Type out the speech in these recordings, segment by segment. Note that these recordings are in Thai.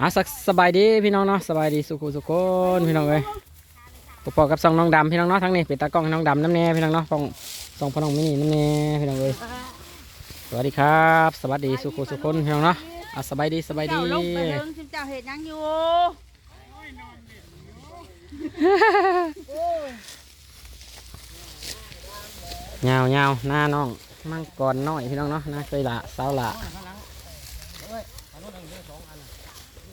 อะสักสบายดีพี่น้องเนาะสบายดีสุขุสุขคนพี่น้องเอ้ยปอกับซองน้องดำพี่น้องเนาะทั้งนี้เป็นตากล้องให้น้องดำน้ำแน่พี่น้องเนาะฟองซองพ่อน้องมินี่น้ำแน่พี่น้องเอ้ยสวัสดีครับ สวัสดีสุขุสุขคนพี่น้องเนาะอะสบายดีสบายดีเจ้าลงไปเรื่องเจ้าเห็ดหยังอยู่เงาเงาหน้าน้องมังกรน้อยพี่น้องเนาะหน้าเคยละสาวละ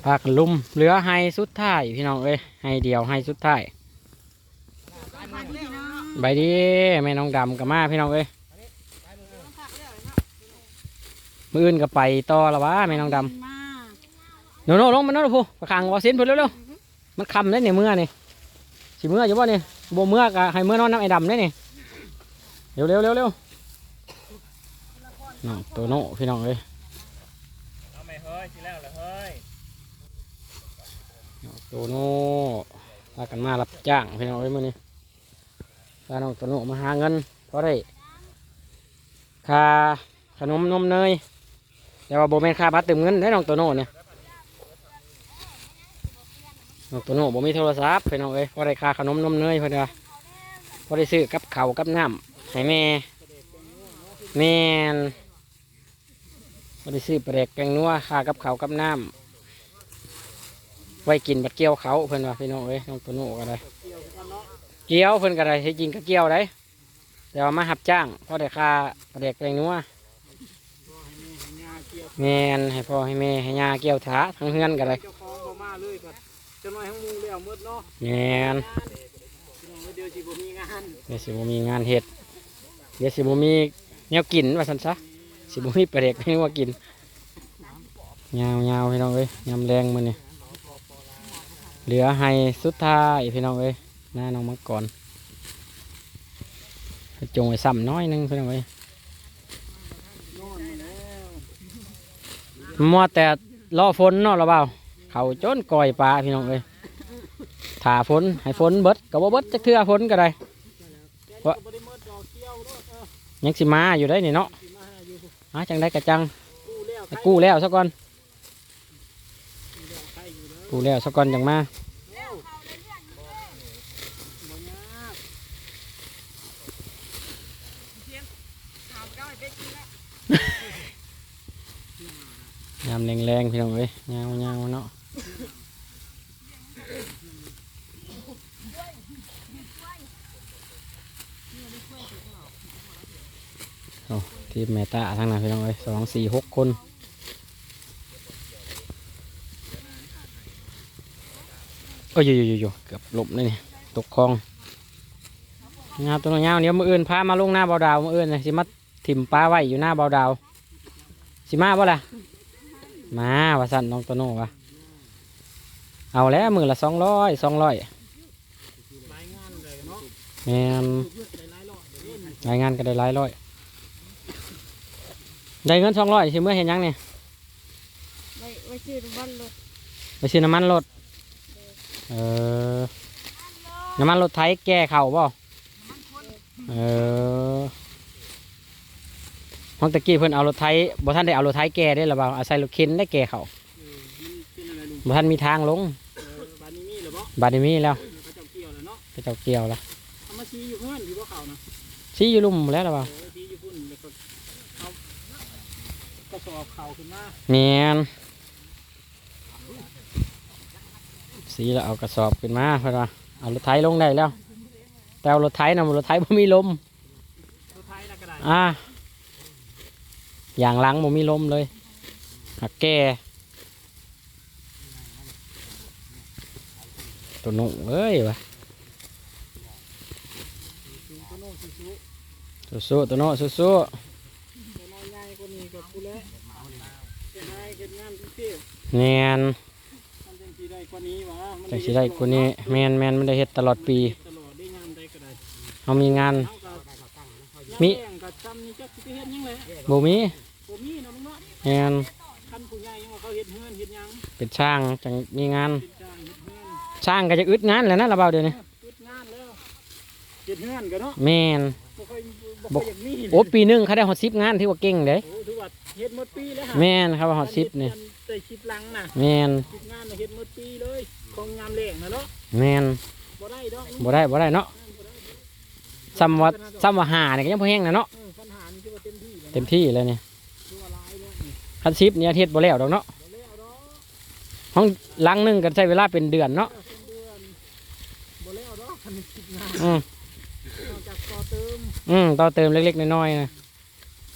ผักลุมเหลือให้สุดท้ายพี่น้องเอ้ยให้เดียวให้สุดท้ายใบดีแม่น้องดำกับมาพี่น้องเอ้ยมืออื่นก็ไปต่อละวะแม่น้องดำโนโนลงมาโน่นพูประคังวอสินเพิ่นเร็วๆมันคำได้เนี่ยเมื่อนี่สิเมื่ออยู่บ่นี่บ่เมื่อกะให้เมื่อนอนน้ำไอ้ดำได้นี่เร็วเร็วเร็วเร็วน้องโตโน่พี่น้องเอ้ย โตโน่พากันมารับจ้างพี่น้องเอ้ยมื้อนี้พาน้องโตโน่มาหาเงินเพราะได้ค่าขนมนมเนยแต่ว่าโบแมนค่าบัตรเติมเงินได้น้องโตโน่เนี่ยน้องโตโน่บ่มีโทรศัพท์พี่น้องเอ้ยเพราะได้ค่าขนมนมเนยเพิ่นว่าเพราะได้ซื้อกับเข้ากับน้ำให้แม่แม่นบ่ได้ซื้อปลกแกงนัวค่ากับเขากับน้ำ ไว้กินบัดเกี่ยวเขาเพิ่นว่าพี่น้องเอ้ยน้องตัวโน่ก็ได้เกี่ยวเพิ่นก็ได้ที่จริงก็เกี่ยวได้แต่ว่ามาหับจ้างเพราะได้ค่าประเด็กแรงนัวแม่นให้พ่อให้แม่ให้ยาเกี่ยวถาทั้งเฮือนก็ได้เจ้าของบ่มาเลยก็จะน้อยทั้งหมูแล้วหมืดเนาะแม่นพี่น้องเดียวสิบ่มีงานเดี๋ยวสิบ่มีงานเฮ็ดเดี๋ยวสิบ่มีแนวกินว่าซั่นซะสิบ่มีประเด็กแรงนัวกินยาวๆพี่น้องเอ้ยยำแรงมื้อนี้ เหลือให้สุดท้ายพี่น้องเอ้ยหน้าน้องมังกรจงไว้ซ้ำน้อยนึงพื่นเอาไว้มัวแต่รอฝนเนาะระเบาเขาจนก่อยปลาพี่น้องเอ้ยถ่าฝนให้ฝนเบิดก็บ่เบิดจักเทื่อฝนก็ได้เพราะบ่ได้หมืดดอกเกี่ยวะยังสิมาอยู่ได้นี่เนาะมาอยู่หาจังได้กระจังกู้แล้วให้กู้แล้วซะก่อน อยู่เด้อกู้แล้วซะก่อนจังมาบ่ยากยามแรงๆพี่น้องเอ้ยยาวยาวเนาะโอ้ทีมแมตาทั้งนั้นพี่น้องเอ้ยสองสี่หกคน โอ้ยอยู่อยู่อยู่เกือบหลบเลยนี่ตกคลองงาตัวน้อยยาเดี๋ยมืออื่นพามาลงหน้าเบาดาวมืออื่นนะสิมาถิ่มปลาไว้อยู่หน้าเบาดาวสิมาบ่ล่ะมาว่าสั่นน้องโตโน่วะเอาแล้วมือละสองร้อยสองร้อยงานเลยเนาะแมนรายงานก็ได้หลายร้อยได้เงินสองร้อยสิเมื่อเห็นยังเนี่ยไว้ไว้ซื้อทุกวันเลยไปซื้อน้ำมันรถ เออ น้ำมันรถไทยแก้เข่าบ่เออห้องตะกี้เพิ่นเอารถไทยบ่ท่านได้เอารถไทยแก้ได้หรือเปล่าเอาใส่รถเข็นได้แก้เข่าเออมันเป็นอะไรลุงบ่ท่านมีทางลงเออบ้านนี้มีเหรอบ่บาดนี้มีแล้วเขาเจ้าเกี่ยวแล้วเนาะไปเจ้าเกี่ยวแล้วเอามาชี้อยู่เพื่อนอยู่บ่เขานะชี้อยู่ลุ่มแล้วหรือเปล่าเออชี้อยู่พุ่นแล้วก็เอากระสอบเข่าขึ้นมาเนียน สีแล้วเอากระสอบขึ้นมาเพื่อนว่าเอารถไถลงได้แล้ว แต่เอารถไถนะรถไถบ่มีลมสุดท้ายแล้วก็ได้อ่าอย่างหลังบ่มีลมเลยหักแก่ตัวหนุ่เอ้ยวะตัวโน้สู้สู้ๆตัวโนุ่สู้ๆตัวน้อยใหญ่กว่านี้ก็กูแล้วเป็นไงเฮ็ดงานทุกที่ๆเนียนมันจังสิได้ก ว่านี้หวะมันจังสิได้กว่านี้แมนแมนมันได้เฮ็ดตลอดปี ตลอดได้งานได้ก็ได้เขามีงาน เฮาก็มียามแรงก็จำนี่จักสิไปเฮ็ดหยังแหละบ่มีบ่มีเนาะมึงเนาะแมนคันผู้ใหญ่ยังว่าเขาเฮ็ดเฮือนเฮ็ดหยังเป็นช่างจังมีงาน เป็นจ้างเฮ็ดเฮือนช่างก็จะอึดงานแหล้วนะระเบาเดี๋ยวนี้เฮ็ดงานแล้วเฮ็ดเฮือนก็เนาะแมนบ่ค่อยบ่ค่อยอยากมีโอ้ปีหนึงเขาได้หอดซิปงานที่ว่าเก่งเด้โอ้ถือว่าเฮ็ดหมดปีแล้วฮะแม่นครับว่าหอดซิปนี่ เแต่คลิปหลังน่ะแมนคลิปงานน่ะเฮ็ดหมดปีเลยของงามแรงนะเนาะแมนบ่ได้ดอกบ่ได้บ่ได้เนาะซ้ำว่าซ้ำว่าหาเนี่ยก็ยังพอแห้งนะเนาะเออปัญหานี่คือว่าเต็มที่แล้วนะเต็มที่เลยเนี่ยคือว่าหลายแล้วนี่คันซิปเนี่ยเฮ็ดบ่แล้วดอกเนาะบ่แล้วดอกห้องหลังหนึงก็ใช้เวลาเป็นเดือนเนาะเออเป็นเดือนบ่แล้วดอกคันนี้คลิปงานอืมนอกจากต่อเติม อืมต่อเติมเล็กๆน้อยๆนะ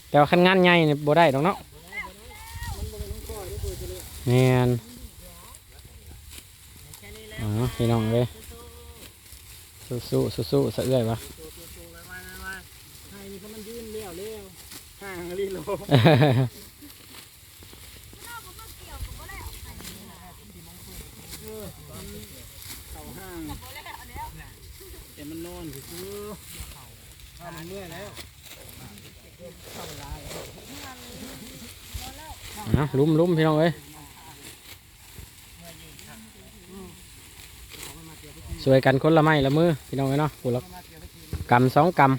แต่ว่าคันงานใหญ่เนี่ยบ่ได้ดอกเนาะ แมนอ๋อพี่น้องเลยสู้ๆสู้ๆสะเอื้อยวะไปมาห้นี่เขามันยืนแล้วแล้วห่างลีโลเออมันเข้าห้างแต่มันนอนอยู่คือถ้ามันเมื่อยแล้วอะลุ้มลุ้มพี่น้องเอ้ย สวยกันคนละไม้ละมือพี่น้องเอ้ยเนาะผู้ละกำสองกกำ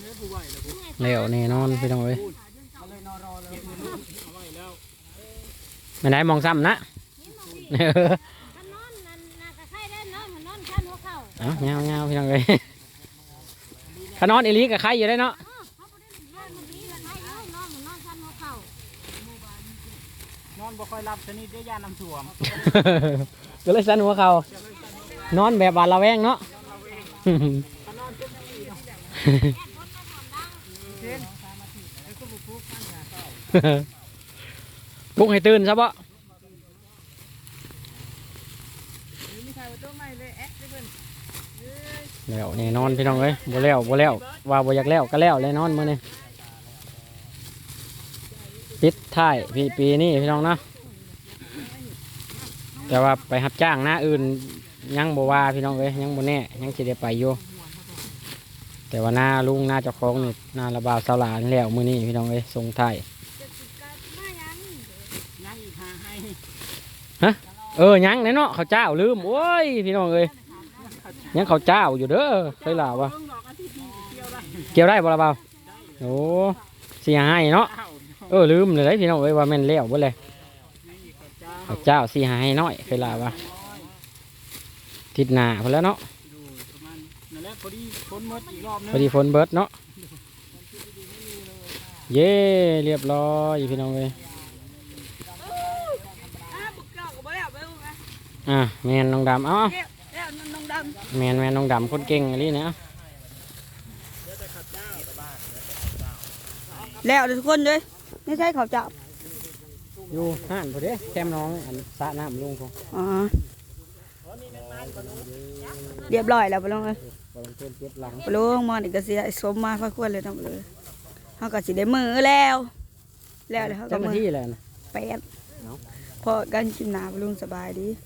เนื้อผู้ไหวแล้วผู้ำแล้วแน่นอนพี่น้องเอ้ยมันเลยนอนรอแล้วเอาไว้แล้วไม่ได้มองซ้ำนะเออมันนอนนั่นน่ะก็ใครได้นอนมันนอนข้างหัวเข่าเอาเงาเงาพี่น้องเอ้ยขนอนอีหลีกับใครอยู่ได้เนาะ เออเขาบ่ได้นอนมันดีกันให้เอ้ยนอนมันนอนข้างหัวเข่าน อนบ่ค่อยรับชนิดได้ยาน้ำท่วมก็เลยสันหัวเขานอนแบบบานระแวงเนาะถ้านอนจนที่เนาะเช่นแล้วก็บุกฟุกข้างหาเศร้าปลุกให้ตื่นซะบ่มีใครว่าตัวใหม่เลยแอ๊ะแล้วแน่นอนพี่น้องเอ้ยบ่แล้วบ่แล้วว่าบ่อยากแล้วก็แล้วเลยนอนมื้อนี้ ปิดท้ายพี่ปีนี้พี่น้องเนาะแต่ว่าไปรับจ้างหน้าอื่นยังบ่ว่าพี่น้องเอ้ยยังบ่แน่ยังสิได้ไปอยู่แต่ว่าหน้าลุงหน้าเจ้าของนี่หน้าระบาวสาหลานแล้วมือนี้พี่น้องเอ้ยส่งไทยมายังยังอีกหาให้เออยังแน่เนาะเขาเจ้าลืมโอ้ยพี่น้องเอ้ยยังเขาเจ้าอยู่เด้อเคยล่าวะเพิ่งดอกอาทิตย์นี้เกี่ยวได้เกี่ยวได้บ่ละบาโอ้เสียให้เนาะ เออลืมเลยพี่น้องเอ้ยว่าแม่นแล้วบ่เลยยังอีกกับเจ้าข้าวเจ้าสียน้อยเคยลาวะทิศหน้าพุ่นแล้วเนาะพอดีฝนหมดอีกรอบนึงพอดีฝนเบิดเนาะเย้เรียบร้อยพี่น้องเอ้ยอะแมนน้องดำเอ้าเดี๋ยวแมนแมนน้องดำคนเก่งอะไรเนี่ยำแล้วทุกคนเลย ไม่ใช่เขาจับอยู่ห้านพอดีแคมน้องอันสระน้ำลุงพออ๋อเรียบร้อยแล้วปะลุงเลยบอลเพื่อนเจ็บหลังปะลุงมอนี่ก็สิได้สมมาพระควรเลยทั้งหมดเลยเขาก็สิได้มือแล้ว แล้วเลยเขาก็เจ้าหน้ามือที่แหละนะแปดเนาะพอกันกินหนาปะลุงสบายดีส